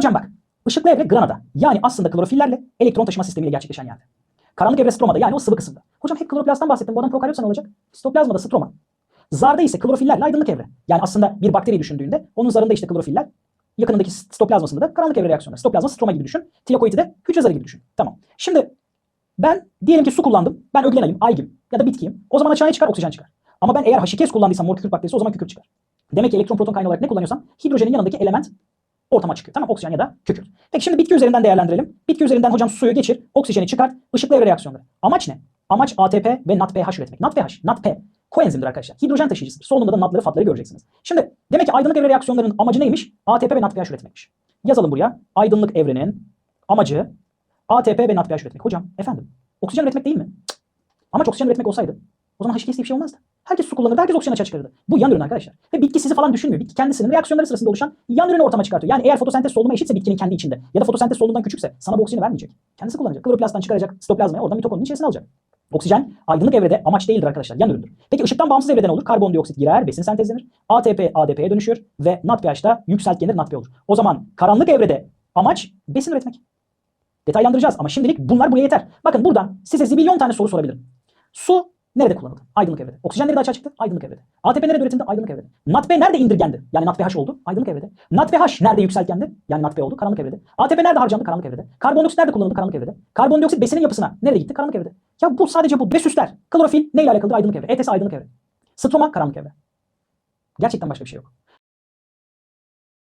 Hocam bak ışıklı evre granada yani aslında klorofillerle elektron taşıma sistemiyle gerçekleşen yerde. Karanlık evre stromada yani o sıvı kısımda. Hocam hep kloroplasttan bahsettim. Bu adam prokaryotsa ne olacak? Sitoplazmada stroma. Zarda ise klorofillerle aydınlık evre. Yani aslında bir bakteri düşündüğünde onun zarında işte klorofiller yakınındaki sitoplazmasında da karanlık evre reaksiyonları. Sitoplazma stroma gibi düşün. Tilakoidi de hücre zarı gibi düşün. Tamam. Şimdi ben diyelim ki su kullandım. Ben öglenayım, aygim ya da bitkiyim. O zaman açığa çıkar? Oksijen çıkar. Ama ben eğer H2S kullandıysam mor kükürt bakterisi o zaman kükürt çıkar. Demek ki elektron proton kaynağı olarak ne kullanıyorsam hidrojenin yanındaki element ortama çıkıyor. Tamam oksijen ya da kükürt. Peki şimdi bitki üzerinden değerlendirelim. Bitki üzerinden hocam suyu geçir, oksijeni çıkart, ışıklı evre reaksiyonları. Amaç ne? Amaç ATP ve NADPH üretmek. NADPH, NADP koenzimdir arkadaşlar. Hidrojen taşıyıcısıdır. Solunda da NAD'ları, FAD'ları göreceksiniz. Şimdi demek ki aydınlık evre reaksiyonlarının amacı neymiş? ATP ve NADPH üretmekmiş. Yazalım buraya. Aydınlık evrenin amacı ATP ve NADPH üretmek. Hocam efendim oksijen üretmek değil mi? Cık. Amaç oksijen üretmek olsaydı o zaman H2S diye bir şey olmazdı. Herkes su kullanırdı, herkes oksijen açığa çıkarırdı. Bu yan ürün arkadaşlar. Ve bitki sizi falan düşünmüyor. Bitki kendisinin reaksiyonları sırasında oluşan yan ürünü ortama çıkartıyor. Yani eğer fotosentez solunuma eşitse bitkinin kendi içinde ya da fotosentez solunumdan küçükse sana bu oksijeni vermeyecek. Kendisi kullanacak. Kloroplasttan çıkaracak sitoplazmaya oradan mitokondrinin içerisine alacak. Oksijen aydınlık evrede amaç değildir arkadaşlar. Yan üründür. Peki ışıktan bağımsız evrede ne olur? Karbondioksit girer, besin sentezlenir. ATP ADP'ye dönüşür ve NADPH'da yükseltgenir NADP olur. O zaman karanlık evrede amaç besin üretmek. Detaylandıracağız ama şimdilik bunlar buraya yeter. Bakın buradan size zibilyon tane soru sorabilirim. Su nerede kullanıldı? Aydınlık evrede. Oksijen nerede açığa çıktı? Aydınlık evrede. ATP nerede üretildi? Aydınlık evrede. NADP nerede indirgendi? Yani NADPH oldu? Aydınlık evrede. NADPH nerede yükseltgendi? Yani NADP oldu? Karanlık evrede. ATP nerede harcandı? Karanlık evrede. Karbondioksit nerede kullanıldı? Karanlık evrede. Karbondioksit besinin yapısına nerede gitti? Karanlık evrede. Ya bu sadece bu. Ve süsler. Klorofil neyle alakalıdır? Aydınlık evre. ETS aydınlık evre. Stroma karanlık evre. Gerçekten başka bir şey yok.